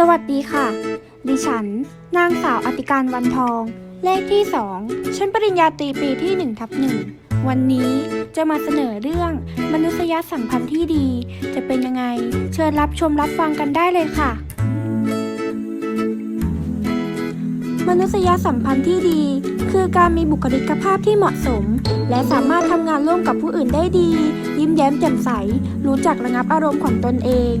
สวัสดีค่ะ ดิฉัน นางสาวอติการวันทอง เลขที่ 2 ชั้นปริญญาตรีปีที่1ทับ1วันนี้จะมาเสนอเรื่องมนุษยสัมพันธ์ที่ดี จะเป็นยังไง เชิญรับชมรับฟังกันได้เลยค่ะ มนุษยสัมพันธ์ที่ดี คือการมีบุคลิกภาพที่เหมาะสม และสามารถทำงานร่วมกับผู้อื่นได้ดี ยิ้มแย้มแจ่มใส รู้จักระงับอารมณ์ของตนเอง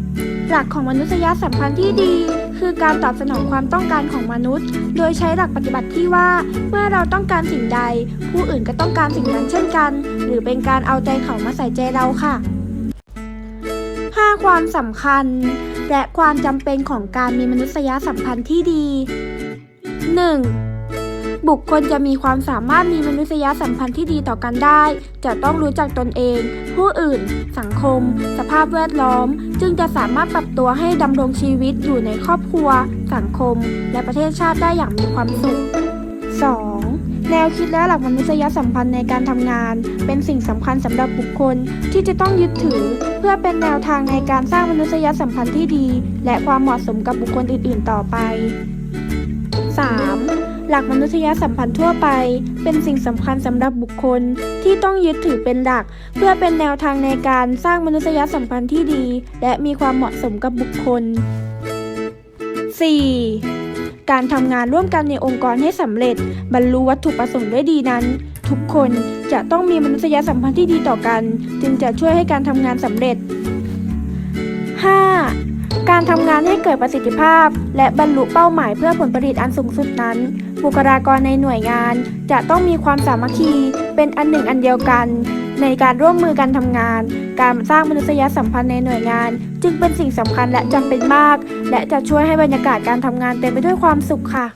หลักของมนุษยสัมพันธ์ที่ดี คือการตอบสนองความต้องการของมนุษย์ โดยใช้หลักปฏิบัติที่ว่า เมื่อเราต้องการสิ่งใด ผู้อื่นก็ต้องการสิ่งนั้นเช่นกัน หรือเป็นการเอาใจเขามาใส่ใจเราค่ะ 5. ความสำคัญ และความจำเป็นของการมีมนุษยสัมพันธ์ที่ดี 1. บุคคลจะมีความสามารถมีมนุษยสัมพันธ์ที่ดีต่อกันได้ จะต้องรู้จักตนเอง ผู้อื่น สังคม สภาพแวดล้อม จึงจะสามารถปรับตัวให้ดำรงชีวิตอยู่ในครอบครัว สังคม และประเทศชาติได้อย่างมีความสุข 2. แนวคิดและหลักมนุษยสัมพันธ์ในการทำงาน เป็นสิ่งสำคัญสำหรับบุคคลที่จะต้องยึดถือ เพื่อเป็นแนวทางในการสร้างมนุษยสัมพันธ์ที่ดี และความเหมาะสมกับบุคคลอื่น ๆ ต่อไป 3. หลักมนุษยสัมพันธ์ทั่วไป เป็นสิ่งสำคัญสำหรับบุคคลที่ต้องยึดถือเป็นหลัก เพื่อเป็นแนวทางในการสร้างมนุษยสัมพันธ์ที่ดี และมีความเหมาะสมกับบุคคล 4. การทำงานร่วมกันในองค์กรให้สำเร็จ บรรลุวัตถุประสงค์ได้ดีนั้น ทุกคนจะต้องมีมนุษยสัมพันธ์ที่ดีต่อกัน จึงจะช่วยให้การทำงานสำเร็จ การทำงานให้เกิดประสิทธิภาพ และบรรลุเป้าหมายเพื่อผลผลิตอันสูงสุดนั้น บุคลากรในหน่วยงาน จะต้องมีความสามัคคี เป็นอันหนึ่งอันเดียวกัน ในการร่วมมือกันทำงาน การสร้างมนุษยสัมพันธ์ในหน่วยงาน จึงเป็นสิ่งสำคัญและจำเป็นมาก และจะช่วยให้บรรยากาศการทำงานเต็มไปด้วยความสุขค่ะ